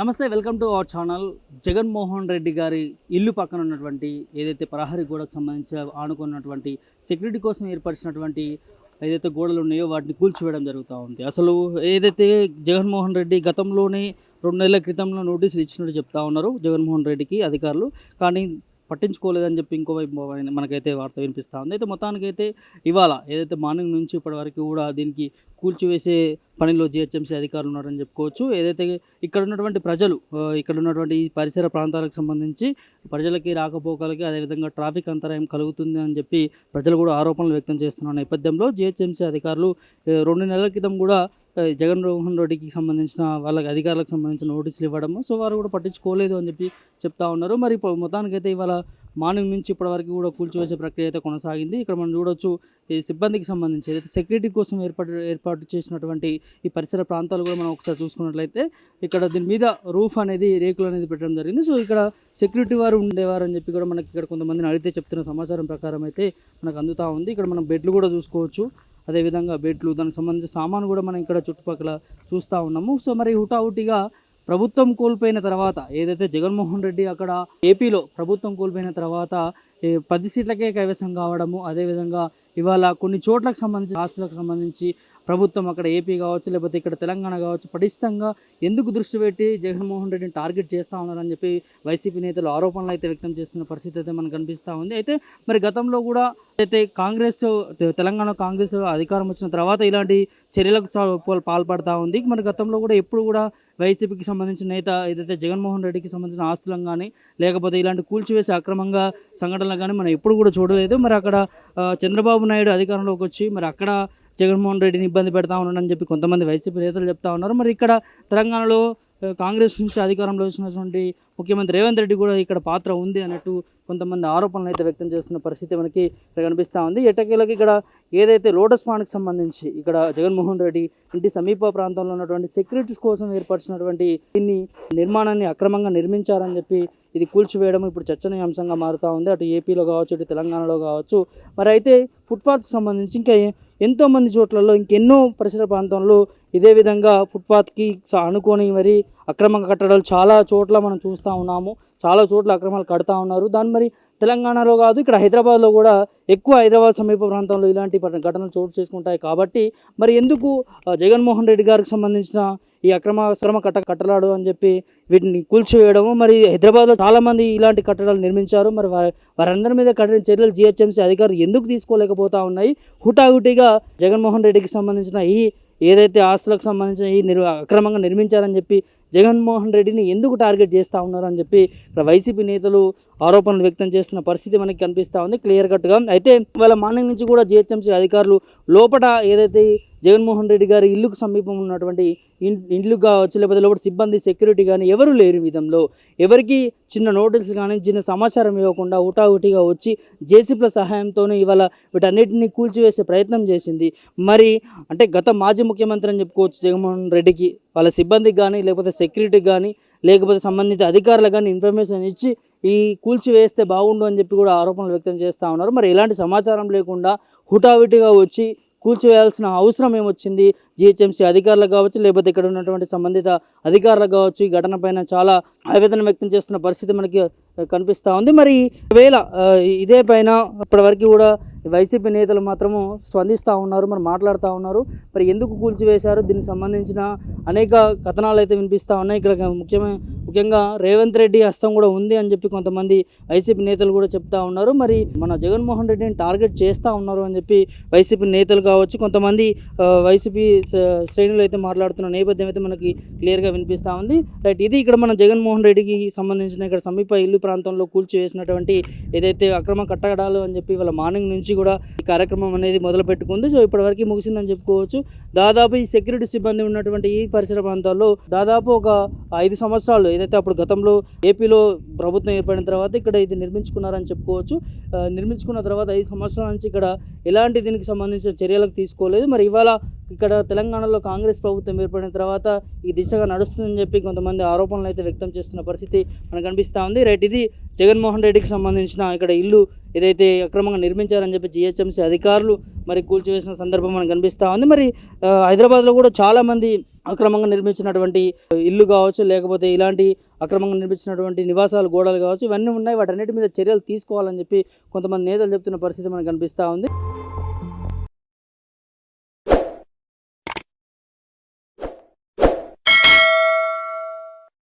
నమస్తే welcome to our channel. Jaganmohan Reddy గారి ఇల్లు పక్కన ఉన్నటువంటి ఏదైతే ప్రహరీ గోడకు సంబంధించి ఆనుకున్నటువంటి సెక్యూరిటీ కోసం ఏర్పరిచినటువంటి ఏదైతే గోడలు ఉన్నాయో వాటిని కూల్చివేయడం జరుగుతూ ఉంది. అసలు ఏదైతే జగన్మోహన్ రెడ్డి గతంలోనే రెండు నెలల క్రితంలో నోటీసులు ఇచ్చినట్టు చెప్తా ఉన్నారు జగన్మోహన్ రెడ్డికి అధికారులు. కానీ పట్టించుకోలేదని చెప్పి ఇంకో వైపు మనకైతే వార్త వినిపిస్తూ ఉంది. అయితే మొత్తానికైతే ఇవాళ ఏదైతే మార్నింగ్ నుంచి ఇప్పటి వరకు కూడా దీనికి కూల్చివేసే పనిలో జిహెచ్ఎంసీ అధికారులు ఉన్నారని చెప్పుకోవచ్చు. ఏదైతే ఇక్కడ ఉన్నటువంటి ప్రజలు ఇక్కడ ఉన్నటువంటి ఈ పరిసర ప్రాంతాలకు సంబంధించి ప్రజలకి రాకపోకలకి అదేవిధంగా ట్రాఫిక్ అంతరాయం కలుగుతుంది అని చెప్పి ప్రజలు కూడా ఆరోపణలు వ్యక్తం చేస్తున్న నేపథ్యంలో జిహెచ్ఎంసీ అధికారులు రెండు నెలల క్రితం కూడా జగన్మోహన్ రెడ్డికి సంబంధించిన వాళ్ళకి అధికారులకు సంబంధించిన నోటీసులు ఇవ్వడము. సో వారు కూడా పట్టించుకోలేదు అని చెప్పి చెప్తా ఉన్నారు. మరి ఇప్పుడు మొత్తానికైతే ఇవాళ మార్నింగ్ నుంచి ఇప్పటి వరకు కూడా కూల్చివేసే ప్రక్రియ అయితే కొనసాగింది. ఇక్కడ మనం చూడొచ్చు ఈ సిబ్బందికి సంబంధించి అయితే సెక్యూరిటీ కోసం ఏర్పాటు ఏర్పాటు చేసినటువంటి ఈ పరిసర ప్రాంతాలు కూడా మనం ఒకసారి చూసుకున్నట్లయితే ఇక్కడ దీని మీద రూఫ్ అనేది రేకులు అనేది పెట్టడం జరిగింది. సో ఇక్కడ సెక్యూరిటీ వారు ఉండేవారు అని చెప్పి కూడా మనకి ఇక్కడ కొంతమందిని అడిగితే చెప్తున్న సమాచారం ప్రకారం అయితే మనకు అందుతూ ఉంది. ఇక్కడ మనం బెడ్లు కూడా చూసుకోవచ్చు. అదేవిధంగా బెడ్లు దానికి సంబంధించిన సామాను కూడా మనం ఇక్కడ చుట్టుపక్కల చూస్తూ ఉన్నాము. సో మరి హుటాహుటిగా ప్రభుత్వం కోల్పోయిన తర్వాత ఏదైతే జగన్మోహన్ రెడ్డి అక్కడ ఏపీలో ప్రభుత్వం కోల్పోయిన తర్వాత పది సీట్లకే కైవసం కావడము అదేవిధంగా ఇవాళ కొన్ని చోట్లకు సంబంధించి ఆస్తులకు సంబంధించి ప్రభుత్వం అక్కడ ఏపీ కావచ్చు లేకపోతే ఇక్కడ తెలంగాణ కావచ్చు పటిష్టంగా ఎందుకు దృష్టి పెట్టి జగన్మోహన్ రెడ్డిని టార్గెట్ చేస్తూ ఉన్నారని చెప్పి వైసీపీ నేతలు ఆరోపణలు అయితే వ్యక్తం చేస్తున్న పరిస్థితి అయితే మనకు కనిపిస్తూ ఉంది. అయితే మరి గతంలో కూడా అయితే కాంగ్రెస్ తెలంగాణ కాంగ్రెస్ అధికారం వచ్చిన తర్వాత ఇలాంటి చర్యలకు పాల్పడతా ఉంది. మరి గతంలో కూడా ఎప్పుడు కూడా వైసీపీకి సంబంధించిన నేత ఏదైతే జగన్మోహన్ రెడ్డికి సంబంధించిన ఆస్తులను కానీ లేకపోతే ఇలాంటి కూల్చివేసి అక్రమంగా సంఘటనలు కానీ మనం ఎప్పుడు కూడా చూడలేదు. మరి అక్కడ చంద్రబాబు నాయుడు అధికారంలోకి వచ్చి మరి అక్కడ జగన్మోహన్ రెడ్డిని ఇబ్బంది పెడతా ఉన్నాడని చెప్పి కొంతమంది వైసీపీ నేతలు చెప్తా ఉన్నారు. మరి ఇక్కడ తెలంగాణలో కాంగ్రెస్ నుంచి అధికారంలో వచ్చినటువంటి ముఖ్యమంత్రి రేవంత్ రెడ్డి కూడా ఇక్కడ పాత్ర ఉంది అన్నట్టు కొంతమంది ఆరోపణలు అయితే వ్యక్తం చేస్తున్న పరిస్థితి మనకి ఇక్కడ కనిపిస్తూ ఉంది. ఎట్టకేలకి ఇక్కడ ఏదైతే లోటస్ పాండ్కి సంబంధించి ఇక్కడ జగన్మోహన్ రెడ్డి ఇంటి సమీప ప్రాంతంలో ఉన్నటువంటి సెక్యూరిటీస్ కోసం ఏర్పరిచినటువంటి దీన్ని నిర్మాణాన్ని అక్రమంగా నిర్మించారని చెప్పి ఇది కూల్చివేయడం ఇప్పుడు చర్చనీయాంశంగా మారుతూ ఉంది. అటు ఏపీలో కావచ్చు ఇటు తెలంగాణలో కావచ్చు. మరి అయితే ఫుట్పాత్కి సంబంధించి ఇంకా ఎంతోమంది చోట్లలో ఇంకెన్నో పరిసర ప్రాంతంలో ఇదే విధంగా ఫుట్పాత్కి అనుకోని అనుకొని మరి అక్రమంగా కట్టడాలు చాలా చోట్ల మనం చూస్తూ ఉన్నాము. చాలా చోట్ల అక్రమాలు కడతా ఉన్నారు. దాన్ని మరి తెలంగాణలో కాదు ఇక్కడ హైదరాబాద్లో కూడా ఎక్కువ హైదరాబాద్ సమీప ప్రాంతంలో ఇలాంటి ఘటనలు చోటు చేసుకుంటాయి. కాబట్టి మరి ఎందుకు జగన్మోహన్ రెడ్డి గారికి సంబంధించిన ఈ అక్రమ అక్రమ కట్ట కట్టడాలు అని చెప్పి వీటిని కూల్చివేయడము మరి హైదరాబాద్లో చాలామంది ఇలాంటి కట్టడాలు నిర్మించారు. మరి వారి వారందరి మీద కఠిన చర్యలు జిహెచ్ఎంసీ అధికారులు ఎందుకు తీసుకోలేకపోతా ఉన్నాయి? హుటాహుటిగా జగన్మోహన్ రెడ్డికి సంబంధించిన ఈ ఏదైతే ఆస్తులకు సంబంధించిన ఈ నిర్ అక్రమంగా నిర్మించారని చెప్పి జగన్మోహన్ రెడ్డిని ఎందుకు టార్గెట్ చేస్తూ ఉన్నారని చెప్పి ఇక్కడ వైసీపీ నేతలు ఆరోపణలు వ్యక్తం చేస్తున్న పరిస్థితి మనకి కనిపిస్తూ ఉంది క్లియర్ కట్గా. అయితే వాళ్ళ మార్నింగ్ నుంచి కూడా జిహెచ్ఎంసీ అధికారులు లోపల ఏదైతే జగన్మోహన్ రెడ్డి గారి ఇల్లుకు సమీపం ఉన్నటువంటి ఇండ్లు కావచ్చు లేకపోతే లోపల సిబ్బంది సెక్యూరిటీ కానీ ఎవరు లేరు విధంలో ఎవరికి చిన్న నోటీసులు కానీ చిన్న సమాచారం ఇవ్వకుండా హుటాహుటిగా వచ్చి జేసీపీల సహాయంతోనే ఇవాళ వీటన్నిటిని కూల్చివేసే ప్రయత్నం చేసింది. మరి అంటే గత మాజీ ముఖ్యమంత్రి అని చెప్పుకోవచ్చు జగన్మోహన్ రెడ్డికి. వాళ్ళ సిబ్బందికి కానీ లేకపోతే సెక్యూరిటీకి కానీ లేకపోతే సంబంధిత అధికారులకు కానీ ఇన్ఫర్మేషన్ ఇచ్చి ఈ కూల్చివేస్తే బాగుండు అని చెప్పి కూడా ఆరోపణలు వ్యక్తం చేస్తూ ఉన్నారు. మరి ఎలాంటి సమాచారం లేకుండా హుటాహుటిగా వచ్చి కూల్చివేయాల్సిన అవసరం ఏమొచ్చింది? జిహెచ్ఎంసీ అధికారులకు కావచ్చు లేకపోతే ఇక్కడ ఉన్నటువంటి సంబంధిత అధికారులకు కావచ్చు ఈ ఘటన పైన చాలా ఆవేదన వ్యక్తం చేస్తున్న పరిస్థితి మనకి కనిపిస్తూ ఉంది. మరి వేళ ఇదే పైన ఇప్పటివరకు కూడా వైసీపీ నేతలు మాత్రము స్పందిస్తూ ఉన్నారు మరి మాట్లాడుతూ ఉన్నారు. మరి ఎందుకు కూల్చివేశారు? దీనికి సంబంధించిన అనేక కథనాలు అయితే వినిపిస్తూ ఉన్నాయి. ఇక్కడ ముఖ్యమైన ముఖ్యంగా రేవంత్ రెడ్డి హస్తం కూడా ఉంది అని చెప్పి కొంతమంది వైసీపీ నేతలు కూడా చెప్తా ఉన్నారు. మరి మన జగన్మోహన్ రెడ్డిని టార్గెట్ చేస్తూ ఉన్నారు అని చెప్పి వైసీపీ నేతలు కావచ్చు కొంతమంది వైసీపీ శ్రేణులు అయితే మాట్లాడుతున్న నేపథ్యం అయితే మనకి క్లియర్గా వినిపిస్తూ ఉంది. రైట్ ఇది ఇక్కడ మన జగన్మోహన్ రెడ్డికి సంబంధించిన ఇక్కడ సమీప ఇల్లు ప్రాంతంలో కూల్చివేసినటువంటి ఏదైతే అక్రమ కట్టడాలు అని చెప్పి వాళ్ళ మార్నింగ్ నుంచి కూడా ఈ కార్యక్రమం అనేది మొదలు పెట్టుకుంది సో ఇప్పటివరకు ముగిసిందని చెప్పుకోవచ్చు. దాదాపు ఈ సెక్యూరిటీ సిబ్బంది ఉన్నటువంటి ఈ పరిసర ప్రాంతాల్లో దాదాపు ఒక ఐదు సంవత్సరాలు ఏదైతే అప్పుడు గతంలో ఏపీలో ప్రభుత్వం ఏర్పడిన తర్వాత ఇక్కడ ఇది నిర్మించుకున్నారని చెప్పుకోవచ్చు. నిర్మించుకున్న తర్వాత ఐదు సంవత్సరాల నుంచి ఇక్కడ ఎలాంటి దీనికి సంబంధించిన చర్యలకు తీసుకోలేదు. మరి ఇవాళ ఇక్కడ తెలంగాణలో కాంగ్రెస్ ప్రభుత్వం ఏర్పడిన తర్వాత ఈ దిశగా నడుస్తుందని చెప్పి కొంతమంది ఆరోపణలు అయితే వ్యక్తం చేస్తున్న పరిస్థితి మనకు కనిపిస్తూ ఉంది. రైట్ ఇది జగన్మోహన్ రెడ్డికి సంబంధించిన ఇక్కడ ఇల్లు ఏదైతే అక్రమంగా నిర్మించారని చెప్పి జిహెచ్ఎంసీ అధికారులు మరి కూల్చివేసిన సందర్భం మనకు కనిపిస్తూ ఉంది. మరి హైదరాబాద్లో కూడా చాలామంది అక్రమంగా నిర్మించినటువంటి ఇల్లు కావచ్చు లేకపోతే ఇలాంటి అక్రమంగా నిర్మించినటువంటి నివాసాలు గోడలు కావచ్చు ఇవన్నీ ఉన్నాయి. వాటన్నిటి మీద చర్యలు తీసుకోవాలని చెప్పి కొంతమంది నేతలు చెప్తున్న పరిస్థితి మనకు కనిపిస్తూ ఉంది.